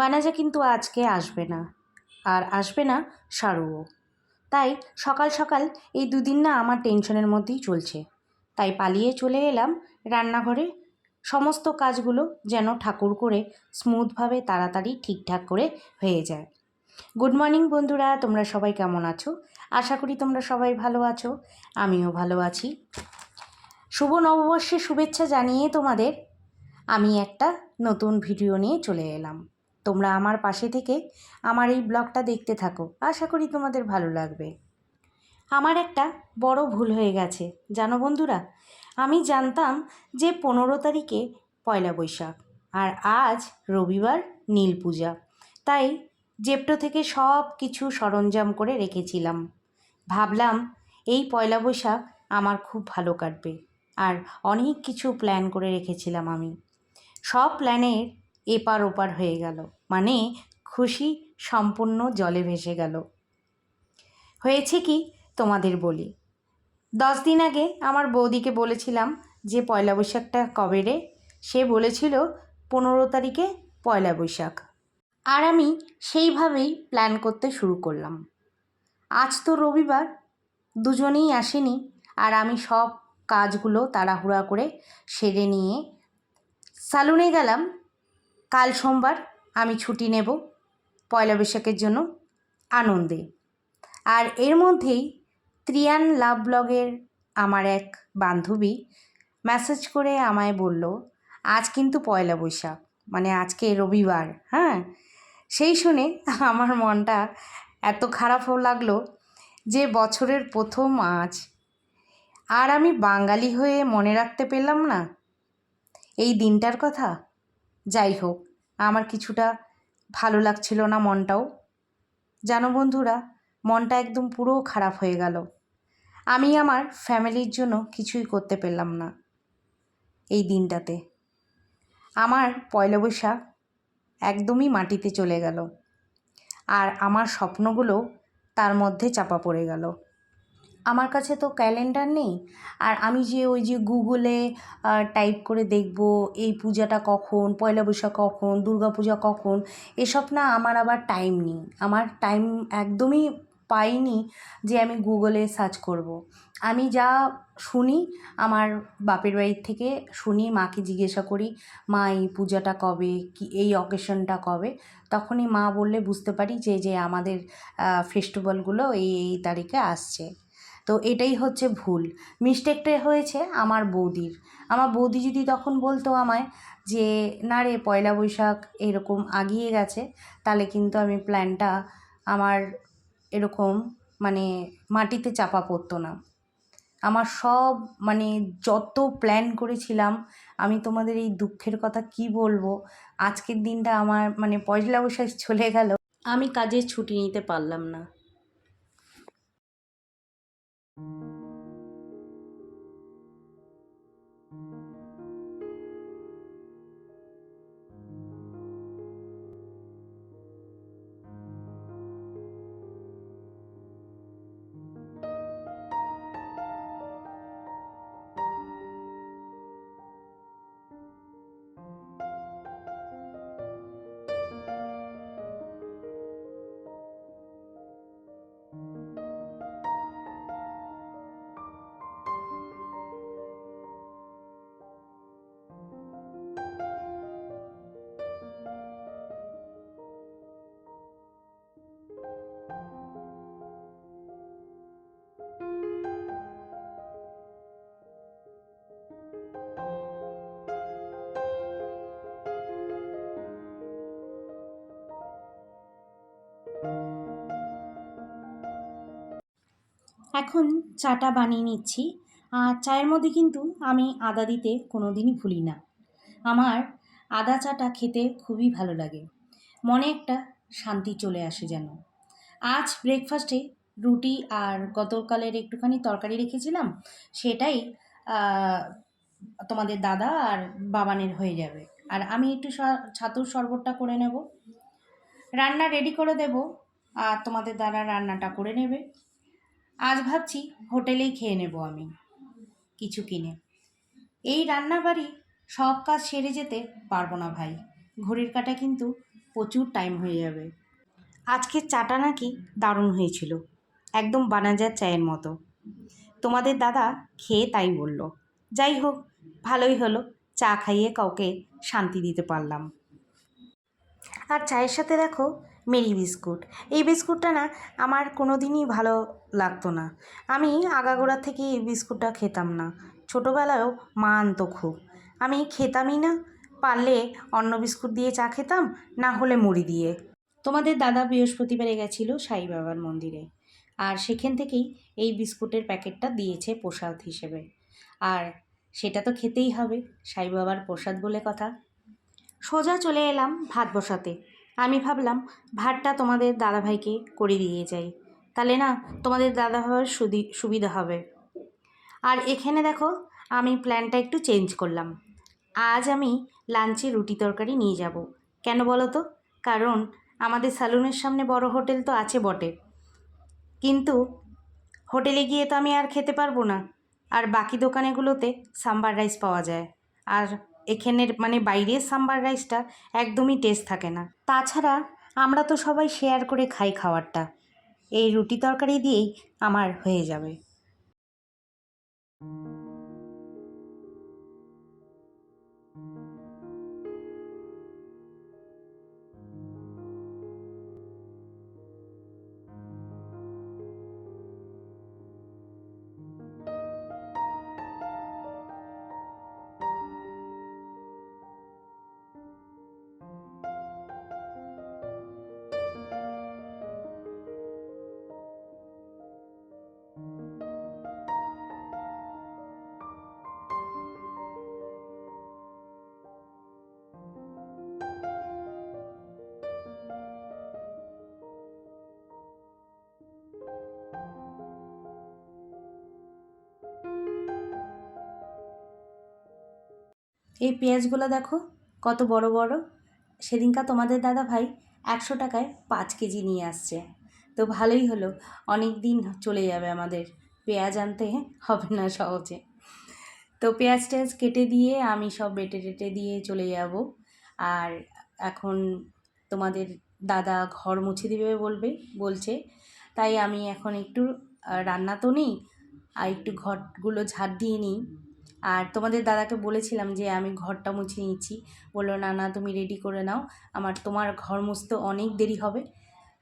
বানাজা কিন্তু আজকে আসবে না। আর আসবে না সারুও তাই সকাল সকাল এই দুদিন না আমার টেনশনের মধ্যেই চলছে। তাই পালিয়ে চলে এলাম রান্নাঘরে। সমস্ত কাজগুলো যেন ঠাকুর করে স্মুথভাবে তাড়াতাড়ি ঠিকঠাক করে হয়ে যায়। গুড মর্নিং বন্ধুরা, তোমরা সবাই কেমন আছো? আশা করি তোমরা সবাই ভালো আছো, আমিও ভালো আছি। শুভ নববর্ষের শুভেচ্ছা জানিয়ে তোমাদের আমি একটা নতুন ভিডিও নিয়ে চলে এলাম। তোমরা আমার পাশে থেকে আমার এই ব্লগটা দেখতে থাকো। আশা করি তোমাদের ভালো লাগবে। আমার একটা বড় ভুল হয়ে গেছে, জানো বন্ধুরা? আমি জানতাম যে পনেরো তারিখে পয়লা বৈশাখ, আর আজ রবিবার নীল পূজা। তাই জেপটো থেকে সব কিছু সরঞ্জাম করে রেখেছিলাম। ভাবলাম এই পয়লা বৈশাখ আমার খুব ভালো কাটবে, আর অনেক কিছু প্ল্যান করে রেখেছিলাম আমি। সব প্ল্যানের এপার ওপার হয়ে গেল। মানে খুশি সম্পূর্ণ জলে ভেসে গেল। হয়েছে কি তোমাদের বলি? দশ দিন আগে আমার বৌদিকে বলেছিলাম যে পয়লা বৈশাখটা কবে রে? সে বলেছিল পনেরো তারিখে পয়লা বৈশাখ। আর আমি সেইভাবেই প্ল্যান করতে শুরু করলাম। আজ তো রবিবার, দুজনেই আসেনি আর আমি সব কাজগুলো তাড়াহুড়া করে সেরে নিয়ে সালুনে গেলাম কাল সোমবার আমি ছুটি নেব পয়লা বৈশাখের জন্য আনন্দে। আর এর মধ্যেই ত্রিয়ান লাভ ব্লগের আমার এক বান্ধবী মেসেজ করে আমায় বলল, আজ কিন্তু পয়লা বৈশাখ মানে আজকে রবিবার। হ্যাঁ সেই শুনে আমার মনটা এত খারাপও লাগল যে বছরের প্রথম আজ। আর আমি বাঙালি হয়ে মনে রাখতে পেলাম না। এই দিনটার কথা যাই হোক, আমার কিছুটা ভালো লাগছিল না মনটাও। জানো বন্ধুরা, মনটা একদম পুরো খারাপ হয়ে গেল। আমি আমার ফ্যামিলির জন্য কিছুই করতে পেলাম না এই দিনটাতে। আমার পয়লা বৈশাখ একদমই মাটিতে চলে গেল। আর আমার স্বপ্নগুলো তার মধ্যে চাপা পড়ে গেল। আমার কাছে তো ক্যালেন্ডার নেই। আর আমি যে ওই যে গুগলে টাইপ করে দেখব, এই পূজাটা কখন, পয়লা বৈশাখ কখন, দুর্গা পূজা কখন, এসব না আমার আবার টাইম নেই। আমার টাইম একদমই পাইনি যে আমি গুগলে সার্চ করব। আমি যা শুনি আমার বাপের বাড়ির থেকে শুনি, মাকে জিজ্ঞাসা করি, মা, এই পূজাটা কবে? কি, এই অকেশনটা কবে? তখনই মা বললে, বুঝতে পারি যে যে আমাদের ফেস্টিভ্যালগুলো এই এই তারিখে আসছে। তো এটাই হচ্ছে ভুল। মিস্টেকটা হয়েছে আমার বৌদির। আমার বৌদি যদি তখন বলতো আমায় যে, না রে, পয়লা বৈশাখ এরকম আগিয়ে গেছে, তাহলে কিন্তু আমি প্ল্যানটা আমার এরকম মানে মাটিতে চাপা পড়তো না। আমার সব মানে যত প্ল্যান করেছিলাম, আমি তোমাদের এই দুঃখের কথা কি বলব, আজকের দিনটা আমার মানে পয়লা বৈশাখ চলে গেল। আমি কাজের ছুটি নিতে পারলাম না। thank you এখন চাটা বানিয়ে নিচ্ছি, আর চায়ের মধ্যে কিন্তু আমি আদা দিতে কোনো দিনই ভুলি না। আমার আদা চাটা খেতে খুবই ভালো লাগে। মনে একটা শান্তি চলে আসে যেন। আজ ব্রেকফাস্টে রুটি আর গতকালের একটুখানি তরকারি রেখেছিলাম, সেটাই তোমাদের দাদা আর বাবানের হয়ে যাবে। আর আমি একটু ছাতুর শরবতটা করে নেব। রান্না রেডি করে দেব, আর তোমাদের দাদা রান্নাটা করে নেবে। আজ ভাবছি হোটেলেই খেয়ে নেব আমি, কিছু কিনে। এই রান্নাবাড়ি সব কাজ সেরে যেতে পারব না ভাই, ঘড়ির কাটা কিন্তু প্রচুর টাইম হয়ে যাবে। আজকের চাটা নাকি দারুণ হয়েছিল, একদম বানাজার চায়ের মতো। তোমাদের দাদা খেয়ে তাই বলল, যাই হোক, ভালোই হলো, চা খাইয়ে কাউকে শান্তি দিতে পারলাম। আর চায়ের সাথে দেখো মেরি বিস্কুট, এই বিস্কুটটা না আমার কোনো দিনই ভালো লাগতো না। আমি আগাগোড়া থেকে এই বিস্কুটটা খেতাম না, ছোটোবেলায়ও মা আনতো খুব। আমি খেতামই না, পারলে অন্য বিস্কুট দিয়ে চা খেতাম, না হলে মুড়ি দিয়ে। তোমাদের দাদা বৃহস্পতিবারে গেছিল সাই বাবার মন্দিরে। আর সেখান থেকেই এই বিস্কুটের প্যাকেটটা দিয়েছে প্রসাদ হিসেবে। আর সেটা তো খেতেই হবে, সাই বাবার প্রসাদ বলে কথা। সোজা চলে এলাম ভাত বসাতে। আমি ভাবলাম, ভাতটা তোমাদের দাদাভাইকে করে দিয়ে যাই। তাহলে না, তোমাদের দাদা দাদাভাইয়ের সুদি, সুবিধা হবে। আর এখানে দেখো, আমি প্ল্যানটা একটু চেঞ্জ করলাম। আজ আমি লাঞ্চে রুটি তরকারি নিয়ে যাব। কেন বলো তো? কারণ আমাদের স্যালুনের সামনে বড় হোটেল তো আছে বটে। কিন্তু হোটেলে গিয়ে তো আমি আর খেতে পারব না। আর বাকি দোকানেগুলোতে সাম্বার রাইস পাওয়া যায়। আর এখানের মানে বাইরের সাম্বার রাইসটা একদমই টেস্ট থাকে না। তাছাড়া আমরা তো সবাই শেয়ার করে খাই খাবারটা এই রুটি তরকারি দিয়েই আমার হয়ে যাবে। এই পেঁয়াজগুলো দেখো, কত বড় বড়। সেদিনকার তোমাদের দাদা ভাই একশো টাকায় পাঁচ কেজি নিয়ে আসছে। তো ভালোই হলো, অনেক দিন চলে যাবে আমাদের। পেঁয়াজ আনতে হবে না সহজে। তো পেঁয়াজ টেয়াজ কেটে দিয়ে আমি সব বেটে টেটে দিয়ে চলে যাব। আর এখন তোমাদের দাদা ঘর মুছে দিবে বলবে, বলছে। তাই আমি এখন একটু রান্না তো নেই, আর একটু ঘরগুলো ঝাড় দিয়ে নিই। আর তোমাদের দাদাকে বলেছিলাম যে, আমি ঘরটা মুছে নিচ্ছি। বলল, না না, তুমি রেডি করে নাও। আমার, তোমার ঘর মুছতে অনেক দেরি হবে।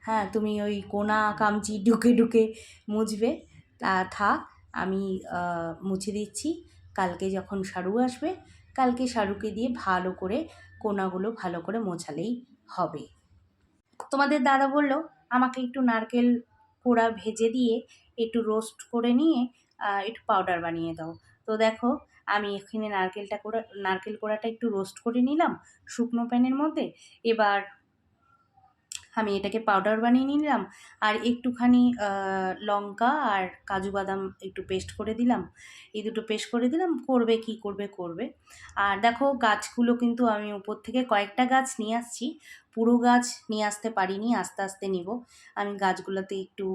হ্যাঁ তুমি ওই কোনা, কামচি ঢুকে ঢুকে মুছবে। তা থাক, আমি মুছে দিচ্ছি। কালকে যখন সারু আসবে, কালকে সারুকে দিয়ে ভালো করে কোনাগুলো ভালো করে মোছালেই হবে। তোমাদের দাদা বলল, আমাকে একটু নারকেল কোড়া ভেজে দিয়ে একটু রোস্ট করে নিয়ে একটু পাউডার বানিয়ে দাও। তো দেখো, আমি এখানে নারকেলটা কোড়া, নারকেল কোড়াটা একটু রোস্ট করে নিলাম, শুকনো প্যানের মধ্যে। এবার আমি এটাকে পাউডার বানিয়ে নিলাম, আর একটুখানি লঙ্কা আর কাজু বাদাম একটু পেস্ট করে দিলাম। এই দুটো পেস্ট করে দিলাম, করবে কি করবে করবে। আর দেখো, গাছগুলো কিন্তু আমি উপর থেকে কয়েকটা গাছ নিয়ে আসছি, পুরো গাছ নিয়ে আসতে পারিনি, আস্তে আস্তে নিব। আমি গাছগুলোতে একটু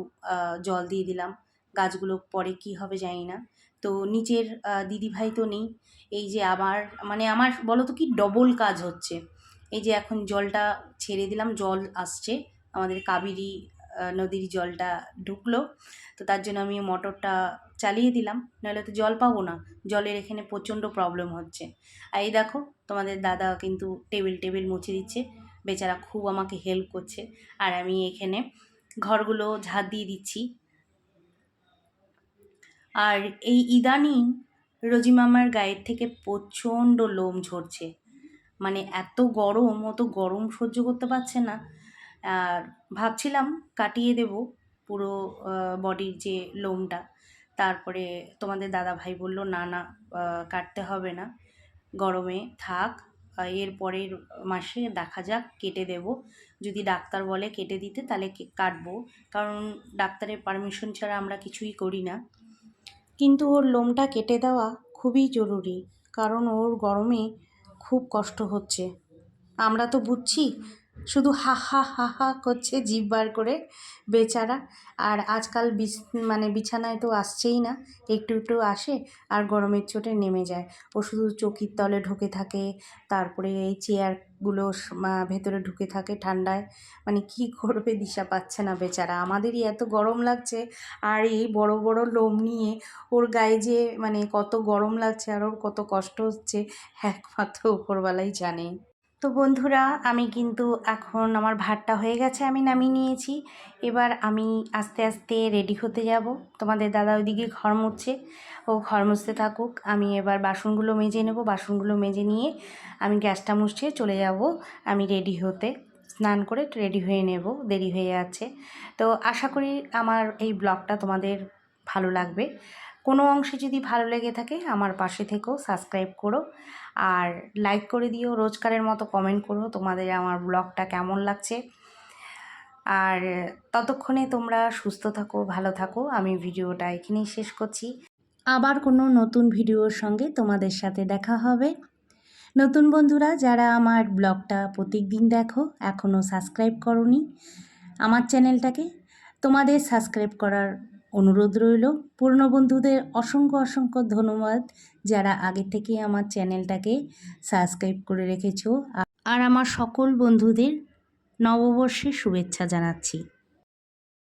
জল দিয়ে দিলাম, গাছগুলো পরে কি হবে জানি না। তো নিচের দিদিভাই তো নেই। এই যে আমার মানে আমার বলো তো কি ডবল কাজ হচ্ছে। এই যে এখন জলটা ছেড়ে দিলাম, জল আসছে। আমাদের কাবেরী নদীর জলটা ঢুকলো। তো তার জন্য আমি মোটরটা চালিয়ে দিলাম। নাহলে তো জল পাবো না। জলের এখানে প্রচণ্ড প্রবলেম হচ্ছে। আর এই দেখো, তোমাদের দাদা কিন্তু টেবিল টেবিল মুছে দিচ্ছে। বেচারা খুব আমাকে হেল্প করছে। আর আমি এখানে ঘরগুলো ঝাঁট দিয়ে দিচ্ছি। আর এই ইদানিং রোজিমামার গায়ের থেকে প্রচণ্ড লোম ঝরছে। মানে এত গরম ও তো গরম সহ্য করতে পারছে না। আর ভাবছিলাম কাটিয়ে দেব পুরো বডির যে লোমটা। তারপরে তোমাদের দাদা ভাই বলল, না না কাটতে হবে না। গরমে থাক এর পরের মাসে দেখা যাক, কেটে দেব। যদি ডাক্তার বলে কেটে দিতে, তাহলে কাটবো। কারণ ডাক্তারের পারমিশন ছাড়া আমরা কিছুই করি না। কিন্তু ওর লোমটা কেটে দেওয়া খুবই জরুরি, কারণ ওর গরমে খুব কষ্ট হচ্ছে। আমরা তো বুঝছি শুধু হা হা হা হা করছে জিভ বার করে বেচারা। আর আজকাল মানে বিছানায় তো আসছেই না, একটু একটু আসে আর গরমের চোটে নেমে যায়। ও শুধু চকির তলে ঢুকে থাকে, তারপরে এই চেয়ারগুলো ভেতরে ঢুকে থাকে ঠান্ডায়। মানে কি করবে দিশা পাচ্ছে না বেচারা। আমাদেরই এত গরম লাগছে আর এই বড় বড় লোম নিয়ে ওর গায়ে যে মানে কত গরম লাগছে আর ওর কত কষ্ট হচ্ছে, একমাত্র উপরবেলাই জানে। তো বন্ধুরা, আমি কিন্তু এখন আমার ভাতটা হয়ে গেছে, আমি নামিয়ে নিয়েছি। এবার আমি আস্তে আস্তে রেডি হতে যাব। তোমাদের দাদা ওইদিকে ঘর মুছছে, ও ঘর মুছতে থাকুক। আমি এবার বাসনগুলো মেজে নেব, বাসনগুলো মেজে নিয়ে আমি গ্যাসটা মুছিয়ে চলে যাব আমি রেডি হতে। স্নান করে রেডি হয়ে নেব, দেরি হয়ে যাচ্ছে। তো আশা করি আমার এই ব্লগটা তোমাদের ভালো লাগবে। কোনো অংশে যদি ভালো লেগে থাকে, আমার পাশে থেকেও সাবস্ক্রাইব করো। আর লাইক করে দিও, রোজকারের মতো কমেন্ট করো তোমাদের আমার ব্লগটা কেমন লাগছে। আর ততক্ষণে তোমরা সুস্থ থাকো, ভালো থাকো। আমি ভিডিওটা এখানেই শেষ করছি। আবার কোনো নতুন ভিডিওর সঙ্গে তোমাদের সাথে দেখা হবে। নতুন বন্ধুরা, যারা আমার ব্লগটা প্রত্যেক দিন দেখো এখনও সাবস্ক্রাইব করনি, আমার চ্যানেলটাকে, তোমাদের সাবস্ক্রাইব করার অনুরোধ রইল পুরনো বন্ধুদের অসংখ্য অসংখ্য ধন্যবাদ যারা আগে থেকে আমার চ্যানেলটাকে সাবস্ক্রাইব করে রেখেছ। আর আমার সকল বন্ধুদের নববর্ষের শুভেচ্ছা জানাচ্ছি।